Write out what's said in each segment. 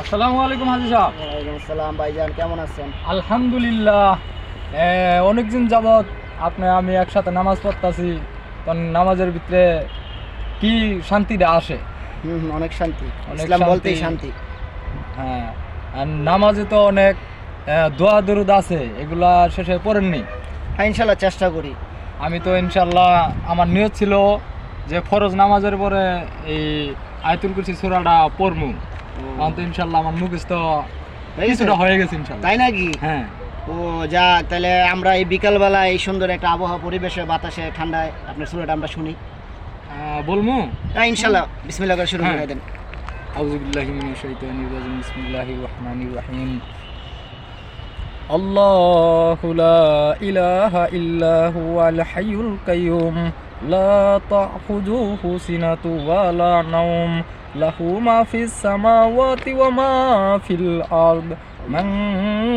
আসসালামু আলাইকুম হাজি সাহেব। ওয়ালাইকুম আসসালাম ভাইজান কেমন আছেন? আলহামদুলিল্লাহ। অনেকদিন যাবৎ আপনি আমি একসাথে নামাজ পড়তাছি তখন নামাজের ভিতরে কি শান্তিটা আসে? হুম অনেক শান্তি। ইসলাম বলতেই শান্তি। শান্তি। হ্যাঁ আর নামাজে তো অনেক দোয়া দরুদ আছে এগুলা শেষে পড়েননি হ্যাঁ ইনশাল্লাহ চেষ্টা করি। আমি তো ইনশাল্লাহ আমার নিয়ত ছিল যে ফরজ নামাজের পরে এই আয়তুল কুরসি সূরাটা পড়মু। তখন তো ইনশাল্লাহ আমার মুখস্থ হয়ে গেছে? কিছুটা হয়ে গেছে ইনশাল্লাহ তাই নাকি হ্যাঁ ও যাক তাহলে আমরা এই বিকালবেলা এই সুন্দর একটা আবহাওয়া পরিবেশে বাতাসে ঠান্ডায় আপনার সুরাটা আমরা শুনি আহ, বলমু হ্যাঁ ইনশাল্লাহ বিসমিল্লাহ করে শুরু হ্যাঁ। করে দেন أعوذ بالله من الشيطان الرجيم بسم الله الرحمن الرحيم الله لا إله إلا هو الحي القيوم لا تأخذه سنة ولا نوم. له ما في السماوات وما في الأرض. من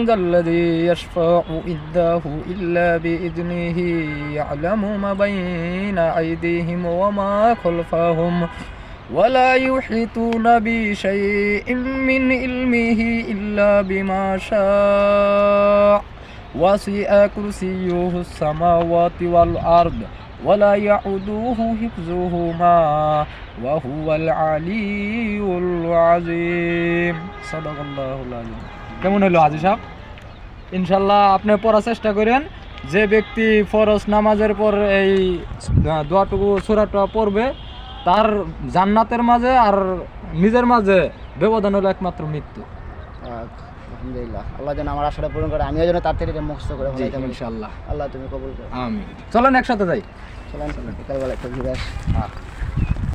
ذا الذي يشفع عنده إلا بإذنه؟ يعلم ما بين أيديهم وما خلفهم. ولا يحيطون بشيء من علمه إلا بما شاء. وسع كرسيه السماوات والأرض. ولا يعوده حفظهما وهو العلي العظيم صدق الله العظيم কেমন হলো আজি সাহেব ইনশাল্লাহ আপনি পড়ার চেষ্টা করেন যে ব্যক্তি ফরজ নামাজের পর এই দোয়াটুকু সুরাটা পড়বে তার জান্নাতের মাঝে আর নিজের মাঝে ব্যবধান হলো একমাত্র মৃত্যু যাক, আলহামদুলিল্লাহ। আল্লাহ যেন আমার আশাটা পূরণ করে আমিও যেন তার থেকে মুখস্থ করে ভালো পারি ইনশাল্লাহ আল্লাহ তুমি কবুল করো। আমিন। চলেন একসাথে যাই। চলেন বিকালবেলা একটু ঘুরে আস। হ্যাঁ